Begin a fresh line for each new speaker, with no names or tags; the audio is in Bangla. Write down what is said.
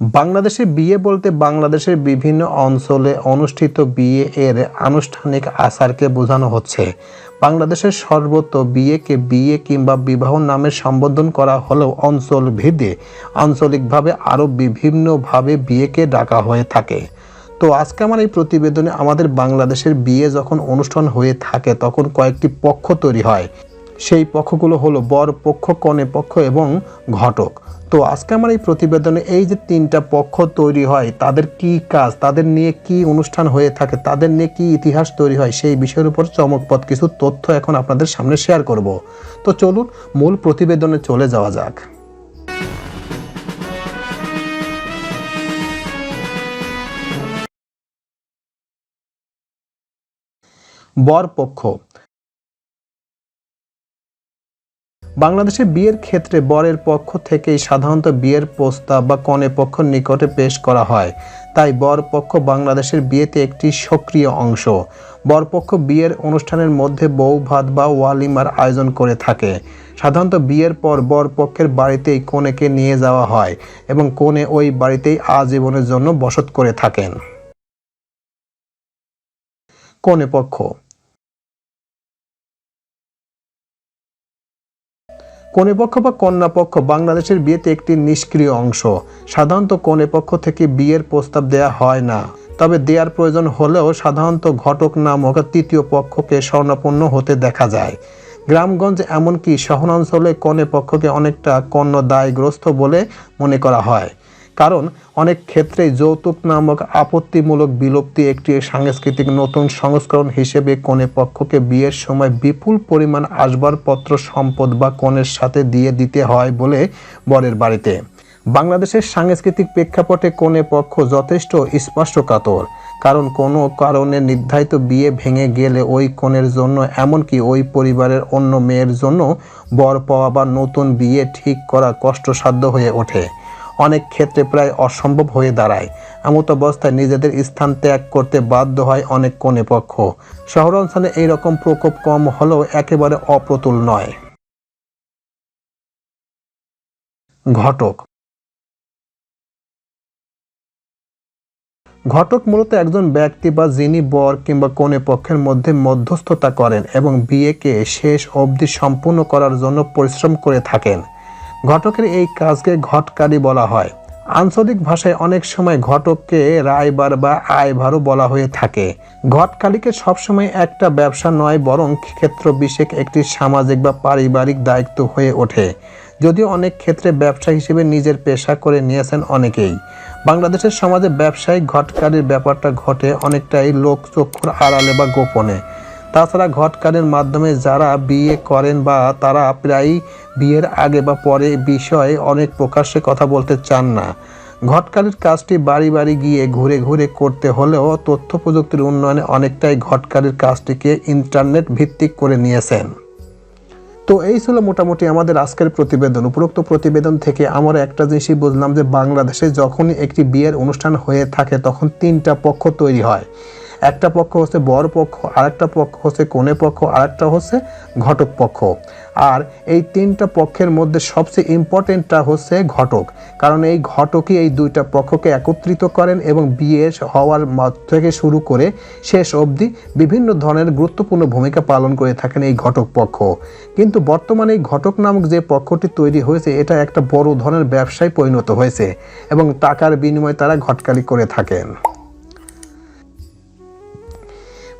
বাংলাদেশে বিয়ে বলতে বাংলাদেশের বিভিন্ন অঞ্চলে অনুষ্ঠিত বিয়ে এর আনুষ্ঠানিক আচারকে বোঝানো হচ্ছে। বাংলাদেশের সর্বত্র বিয়েকে বিয়ে কিংবা বিবাহ নামে সম্বোধন করা হলেও অঞ্চল ভেদে আঞ্চলিকভাবে আরও বিভিন্নভাবে বিয়েকে ডাকা হয়ে থাকে। তো আজকে আমার এই প্রতিবেদনে আমাদের বাংলাদেশের বিয়ে যখন অনুষ্ঠান হয়ে থাকে, তখন কয়েকটি পক্ষ তৈরি হয়। সেই পক্ষগুলো হলো বর পক্ষ, কনে পক্ষ এবং ঘটক। তো আজকে আমার এই প্রতিবেদনে এই যে তিনটা পক্ষ তৈরি হয়, তাদের কি কাজ, তাদের নিয়ে কি অনুষ্ঠান হয়ে থাকে, তাদের নিয়ে কি ইতিহাস তৈরি হয়, সেই বিষয়ের উপর চমকপদ কিছু তথ্য এখন আপনাদের সামনে শেয়ার করব। তো চলুন মূল প্রতিবেদনে চলে যাওয়া যাক। বর বাংলাদেশে বিয়ের ক্ষেত্রে বরের পক্ষ থেকেই সাধারণত বিয়ের প্রস্তাব বা কনে পক্ষ নিকটে পেশ করা হয়। তাই বর পক্ষ বাংলাদেশের বিয়েতে একটি সক্রিয় অংশ। বরপক্ষ বিয়ের অনুষ্ঠানের মধ্যে বউ ভাত বা ওয়ালিমার আয়োজন করে থাকে। সাধারণত বিয়ের পর বর পক্ষের বাড়িতেই কনেকে নিয়ে যাওয়া হয় এবং কনে ওই বাড়িতেই আজীবনের জন্য বসত করে থাকেন। কনে পক্ষ কনেপক্ষ বা কন্যা পক্ষ বাংলাদেশের বিয়েতে একটি নিষ্ক্রিয় অংশ। সাধারণত কনেপক্ষ থেকে বিয়ের প্রস্তাব দেয়া হয় না। তবে দেয়ার প্রয়োজন হলেও সাধারণত ঘটক নামক তৃতীয় পক্ষকে স্বর্ণাপন্ন হতে দেখা যায়। গ্রামগঞ্জ এমনকি শহরাঞ্চলে কনে পক্ষকে অনেকটা কন্য দায়গ্রস্ত বলে মনে করা হয়। কারণ অনেক ক্ষেত্রেই যৌতুক নামক আপত্তিমূলক বিলুপ্তি একটি সাংস্কৃতিক নতুন সংস্করণ হিসেবে কনে পক্ষকে বিয়ের সময় বিপুল পরিমাণ আসবাবপত্র, সম্পদ বা কনের সাথে দিয়ে দিতে হয় বলে বরের বাড়িতে। বাংলাদেশের সাংস্কৃতিক প্রেক্ষাপটে কনে পক্ষ যথেষ্ট স্পষ্টকাতর, কারণ কোনো কারণে নির্ধারিত বিয়ে ভেঙে গেলে ওই কনের জন্য এমনকি ওই পরিবারের অন্য মেয়ের জন্য বর পাওয়া বা নতুন বিয়ে ঠিক করা কষ্টসাধ্য হয়ে ওঠে। অনেক ক্ষেত্রে প্রায় অসম্ভব হয়ে দাঁড়ায়। এমত অবস্থায় নিজেদের স্থান ত্যাগ করতে বাধ্য হয় অনেক কনে পক্ষ। শহরাঞ্চলে এইরকম প্রকোপ কম হলেও একেবারে অপ্রতুল নয়। ঘটক ঘটক মূলত একজন ব্যক্তি বা যিনি বর কিংবা কনে পক্ষের মধ্যে মধ্যস্থতা করেন এবং বিয়েকে শেষ অবধি সম্পূর্ণ করার জন্য পরিশ্রম করে থাকেন। ঘটকের এই কাজকে ঘটকারী বলা হয়। আঞ্চলিক ভাষায় অনেক সময় ঘটককে রায়বার বা আয়ভারও বলা হয়ে থাকে। ঘটকালীকে সবসময় একটা ব্যবসা নয়, বরং ক্ষেত্র বিশেষ একটি সামাজিক বা পারিবারিক দায়িত্ব হয়ে ওঠে। যদিও অনেক ক্ষেত্রে ব্যবসা হিসেবে নিজের পেশা করে নিয়েছেন অনেকেই। বাংলাদেশের সমাজে ব্যবসায়িক ঘটকারীর ব্যাপারটা ঘটে অনেকটাই লোকচক্ষুর আড়ালে বা গোপনে। তাছাড়া ঘটকারের মাধ্যমে যারা বিয়ে করেন বা তারা প্রায়ই বিয়ের আগে বা পরে বিষয়ে অনেক প্রকাশ্যে কথা বলতে চান না। ঘটকারের কাজটি বাড়ি বাড়ি গিয়ে ঘুরে ঘুরে করতে হলেও তথ্য প্রযুক্তির উন্নয়নে অনেকটাই ঘটকারের কাজটিকে ইন্টারনেট ভিত্তিক করে নিয়েছেন। তো এই ছিল মোটামুটি আমাদের আজকের প্রতিবেদন। উপরোক্ত প্রতিবেদন থেকে আমরা একটা জিনিসই বুঝলাম যে বাংলাদেশে যখনই একটি বিয়ের অনুষ্ঠান হয়ে থাকে তখন তিনটা পক্ষ তৈরি হয়। একটা পক্ষ হচ্ছে বর পক্ষ, আরেকটা পক্ষ হচ্ছে কনে পক্ষ, আরেকটা হচ্ছে ঘটক পক্ষ। আর এই তিনটা পক্ষের মধ্যে সবচেয়ে ইম্পর্টেন্টটা হচ্ছে ঘটক। কারণ এই ঘটকই এই দুইটা পক্ষকে একত্রিত করেন এবং বিয়ে হওয়ার থেকে শুরু করে শেষ অবধি বিভিন্ন ধরনের গুরুত্বপূর্ণ ভূমিকা পালন করে থাকেন এই ঘটক পক্ষ। কিন্তু বর্তমানে এই ঘটক নামক যে পক্ষটি তৈরি হয়েছে, এটা একটা বড় ধরনের ব্যবসায় পরিণত হয়েছে এবং টাকার বিনিময়ে তারা ঘটকালি করে থাকেন।